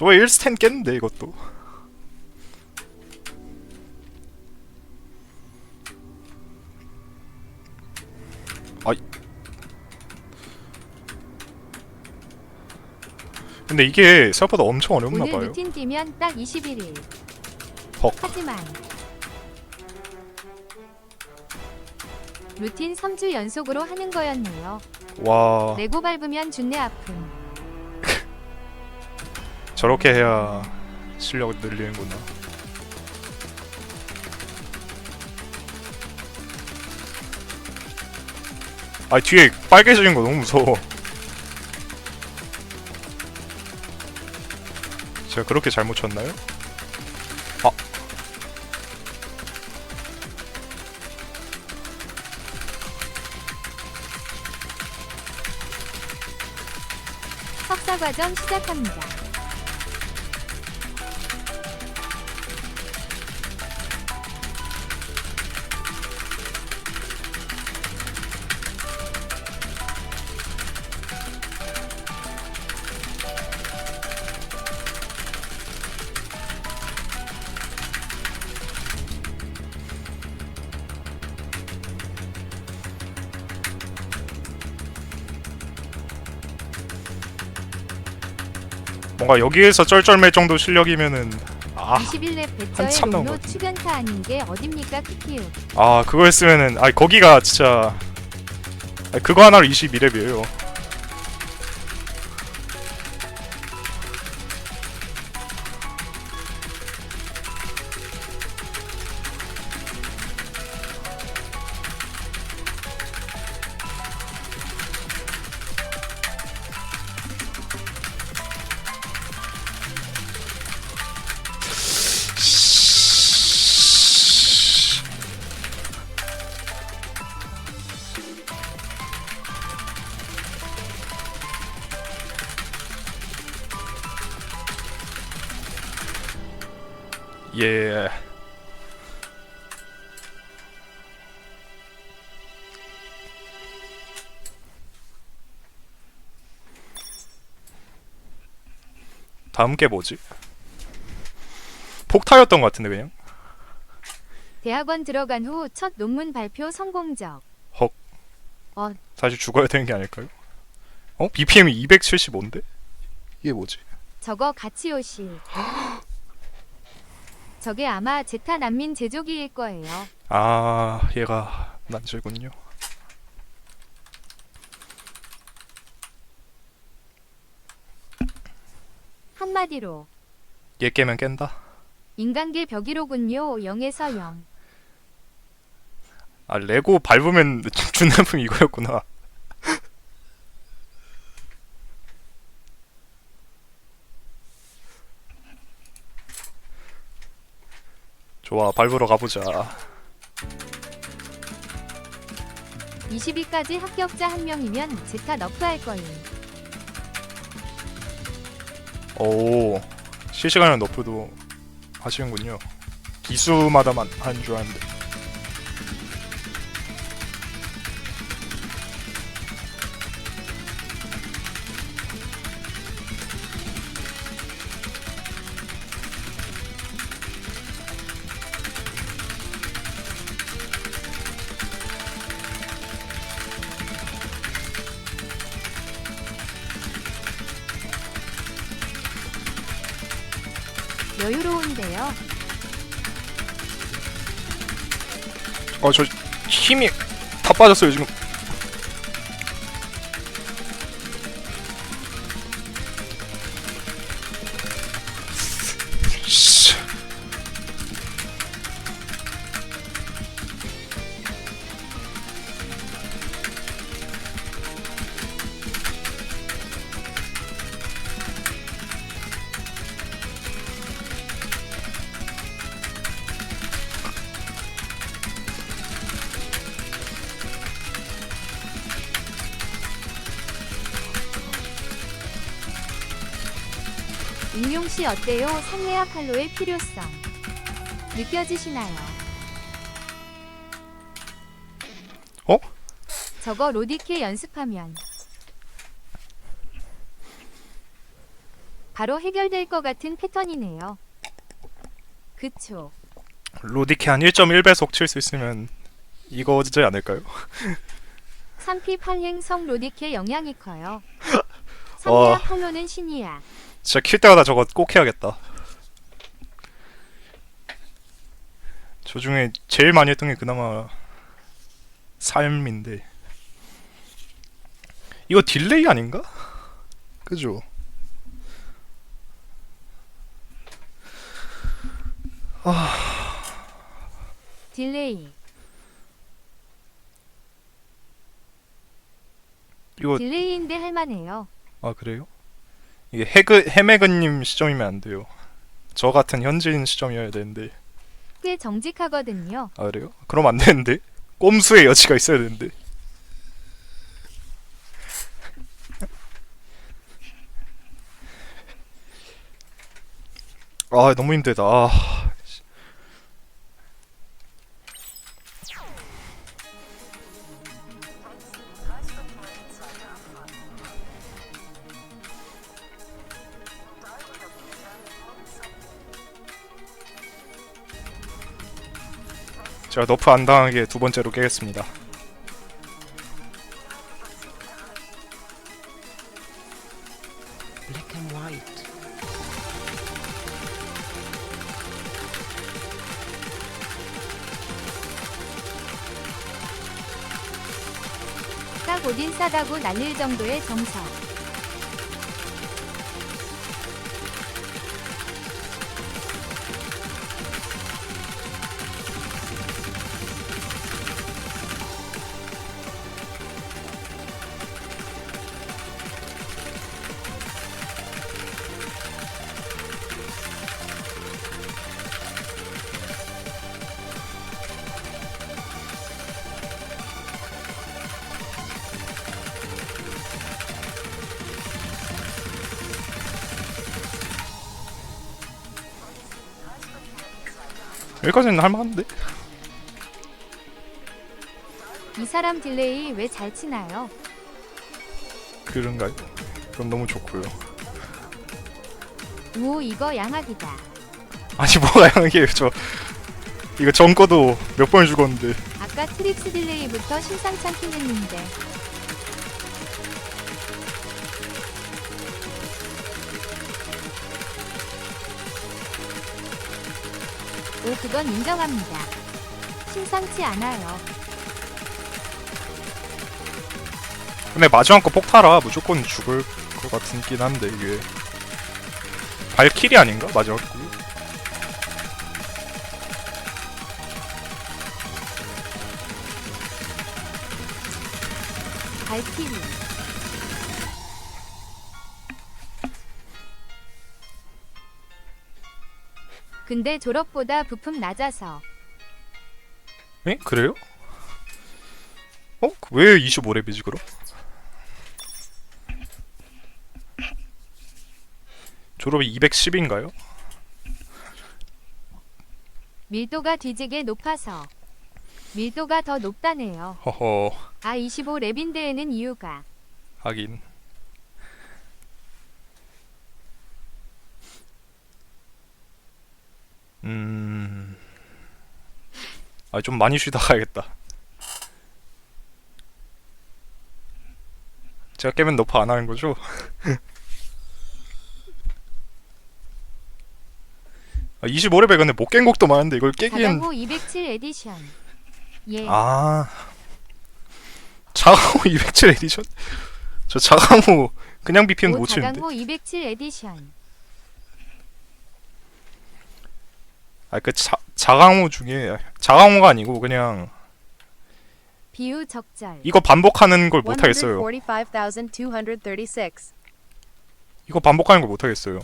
저거 1스탠 깼는데 이것도 아이 근데 이게 생각보다 엄청 오늘 어렵나봐요 루틴 뛰면 딱 21일. 헉 하지만 루틴 3주 연속으로 하는 거였네요. 와 레고 밟으면 준내 아픔. 저렇게 해야 실력을 늘리는구나 아 뒤에 빨개지는 거 너무 무서워 제가 그렇게 잘못 쳤나요? 아 석사 과정 시작합니다. 뭔가 여기에서 쩔쩔맬 정도 실력이면은 아, 21렙 배터의 한참 롱로 남았네. 추변타 아닌 게 어딥니까 키키우. 아 그거 했으면은 아 거기가 진짜 아, 그거 하나로 22렙이에요 예 다음 게 뭐지? 폭타였던 것 같은데 그냥 대학원 들어간 후 첫 논문 발표 성공적. 헉. 어, 사실 죽어야 되는 게 아닐까요? 어? BPM이 275인데? 이게 뭐지? 저거 같이 오시. 저게 아마 제타 난민 제조기일 거예요. 아 얘가 난제군요 한마디로 얘 깨면 깬다 인간계 벽이로군요. 0에서 0. 아 레고 밟으면 준나품 이거였구나 좋아 밟으러 가보자. 20위까지 합격자 한 명이면 제타 너프할 거예요. 오 실시간으로 너프도 하시는군요. 기수마다만 하는 줄 알았는데 여유로운데요. 어 저 힘이 다 빠졌어요 지금 임용 씨 어때요? 상레아 칼로의 필요성 느껴지시나요? 어? 저거 로디케 연습하면 바로 해결될 것 같은 패턴이네요. 그쵸. 로디키 한 1.1배속 칠 수 있으면 이거지 않을까요? 3P 8행성 로디케 영향이 커요. 와. 3야 폴로는 신이야. 진짜 킬 때마다 저거 꼭 해야겠다. 저 중에 제일 많이 했던 게 그나마 삶인데 이거 딜레이 아닌가? 그죠? 딜레이. 이거 딜레이인데 할만해요. 아 그래요? 이게 해그 해매그님 시점이면 안 돼요. 저 같은 현지인 시점이어야 되는데 꽤 정직하거든요. 아 그래요? 그럼 안 되는데 꼼수의 여지가 있어야 되는데 아 너무 힘들다 아, 제가 너프 안 당하게 두 번째로 깨겠습니다. 딱 오딘 싸다고 날릴 정도의 정석. 여기까지는 할만한데? 이 사람 딜레이 왜 잘 치나요? 그런가요? 그럼 너무 좋고요. 우 이거 양악이다. 아니 뭐가 양이에요 저 이거 전 거도 몇 번 죽었는데 아까 트립스 딜레이부터 심상치 않긴 했는데. 오 그건 인정합니다. 심상치 않아요. 근데 마지막 거 폭타라 무조건 죽을 것 같긴 한데 이게 발킬이 아닌가? 마지막 거 발키리. 근데 졸업보다 부품 낮아서 에? 그래요? 어? 왜 25렙이지 그럼? 졸업이 210인가요? 밀도가 뒤지게 높아서 밀도가 더 높다네요. 허허 아 25 랩인데에는 이유가 하긴 음... 아 좀 많이 쉬다 가야겠다 제가 깨면 너프 안 하는 거죠? 아, 25레벨 근데 못 깬 곡도 많은데 이걸 깨기엔 자강호 207 에디션. 예. 아 자강호 207 에디션? 저 자강호 그냥 BPM 오못 치는데 자강호 207 에디션. 아그 자강호 중에 자강호가 아니고 그냥 비유 적절. 이거 반복하는 걸 못 하겠어요 145,236. 이거 반복하는 걸 못 하겠어요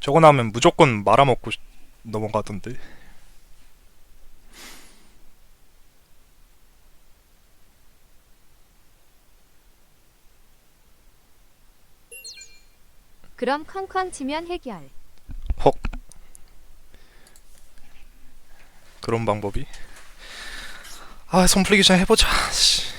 저거 나오면 무조건 말아먹고 싶- 넘어가던데 그럼 쾅쾅 치면 해결. 헉 그런 방법이 아 손 풀리기 전에 해보자 씨.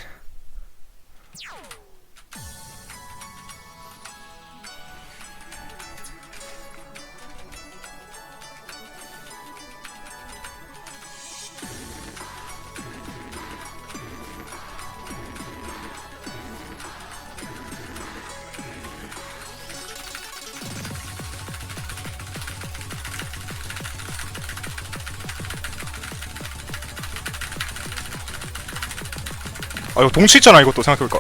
아 이거 동치 있잖아 이것도 생각해볼까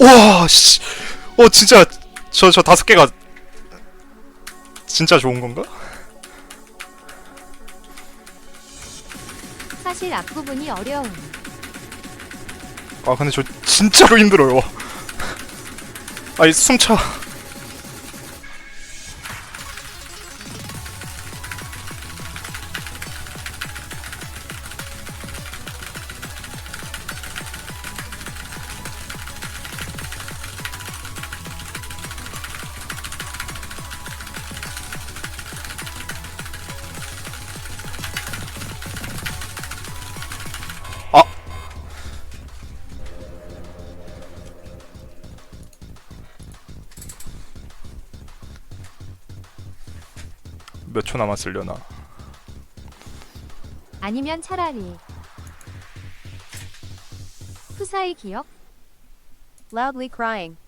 우와 씨. 어 진짜 저 저 다섯 개가 진짜 좋은 건가? 사실 앞부분이 어려움. 아 근데 저 진짜로 힘들어요. 아이 숨차. 초 남았으려나? 아니면 차라리 후사의 기억? Loudly crying.